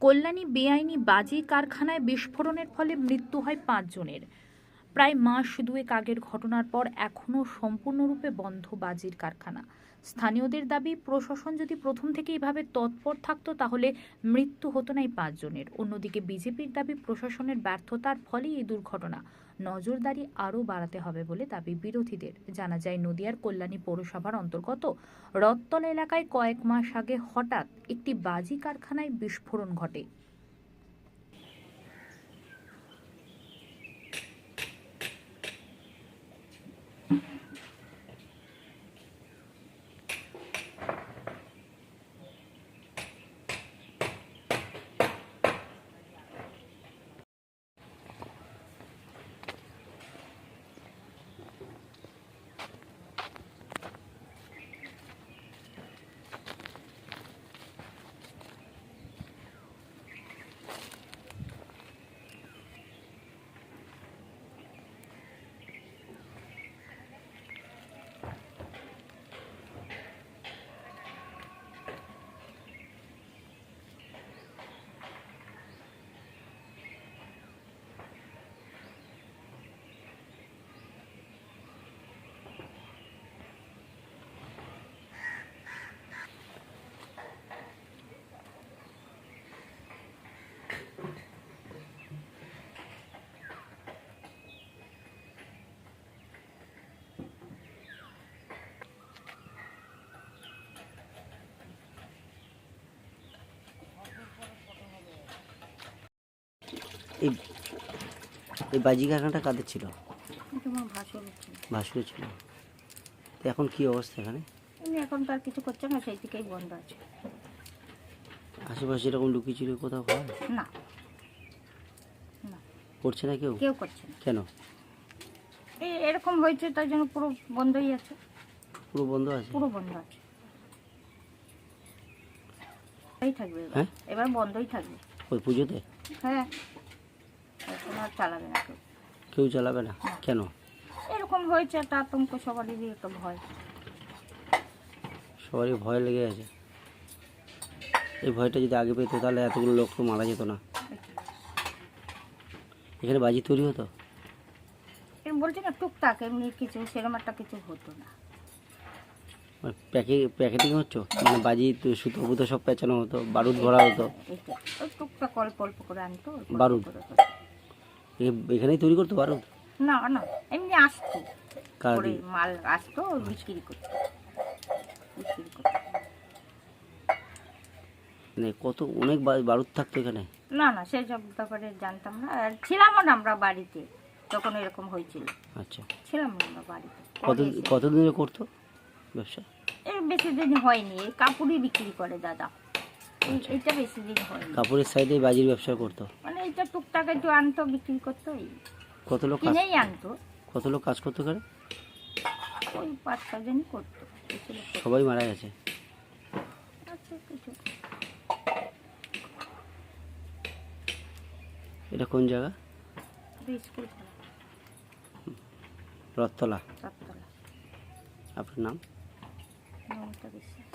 কল্যাণী বেআইনি বাজি কারখানায় বিস্ফোরণের ফলে মৃত্যু হয় পাঁচজনের। প্রায় মাস দুয়েক আগের ঘটনার পর এখনও সম্পূর্ণরূপে বন্ধ বাজির কারখানা। স্থানীয়দের দাবি, প্রশাসন যদি প্রথম থেকে এইভাবে তৎপর থাকতো তাহলে মৃত্যু হতো না এই পাঁচজনের। অন্যদিকে বিজেপির দাবি, প্রশাসনের ব্যর্থতার ফলেই এই দুর্ঘটনা। নজরদারি আরও বাড়াতে হবে বলে দাবি বিরোধীদের। জানা যায়, নদিয়ার কল্যাণী পৌরসভার অন্তর্গত রত্তল এলাকায় কয়েক মাস আগে হঠাৎ একটি বাজি কারখানায় বিস্ফোরণ ঘটে। এই এই বাজি কারখানাটা কাদের ছিল? ভাসুর ছিল। তো এখন কি অবস্থা এখানে? এখন তো আর কিছু করছে না সেই থেকেই বন্ধ আছে। আশেপাশে এরকম লুকিয়ে কোথাও হয়? না। করছে না কেউ? কেউ করছে না। কেন? এই এরকম হয়েছে তাই জন্য পুরো বন্ধই আছে। পুরো বন্ধ আছে? পুরো বন্ধ আছে। থাকবে এবার। হ্যাঁ? এবার বন্ধই থাকবে। ওই পুজোতে? হ্যাঁ। এখন আর চালাবে না কেউ। কেউ চালাবে না? কেন? এরকম হয়েছে একটা আতঙ্ক সবারই একটা ভয়। সবারই ভয় লেগে আছে এই ভয়টা যদি আগে পেতো তাহলে এতগুলো লোক তো মারা যেত না। এখানে বাজি তৈরি হতো? বলছি না টুকটাক এমনি কিছু সেরকম একটা কিছু হতো না। মানে প্যাকে প্যাকেটিং হচ্ছে? মানে বাজি তো সুতো ফুতো সব পেঁচানো হতো বারুদ ভরা হতো। টুকটাক অল্প অল্প করে আনতো বারুদ? এ- এখানেই তৈরি করতো বারুদ না না এমনি আসতো। কার মাল আসতো বিক্রি করতো। বিক্রি করতো। মানে কত অনেক বারুদ থাকতো এখানে? না না সেই সব ব্যাপারে জানতাম না। আর ছিলামও না আমরা বাড়িতে যখন এরকম হয়েছিল। আচ্ছা। ছিলাম না আমরা বাড়িতে। কত পরে কতদিন ধরে করতো ব্যবসা? এর বেশি দিন হয়নি এই কাপড়ই বিক্রি করে দাদা। এই- এইটা বেশি দিন হয়নি। কাপড়ের সাইডে বাজির ব্যবসা করতো? একটু আনতো বিক্রি করতো কত লোক কিনেই আনতো। কত লোক কাজ করতো এখানে ওই পাঁচ ছজনই করতো। সবাই মারা গেছে? এটা কোন জায়গা? রথতলা। আপনার নাম? মমতা বিশ্বাস।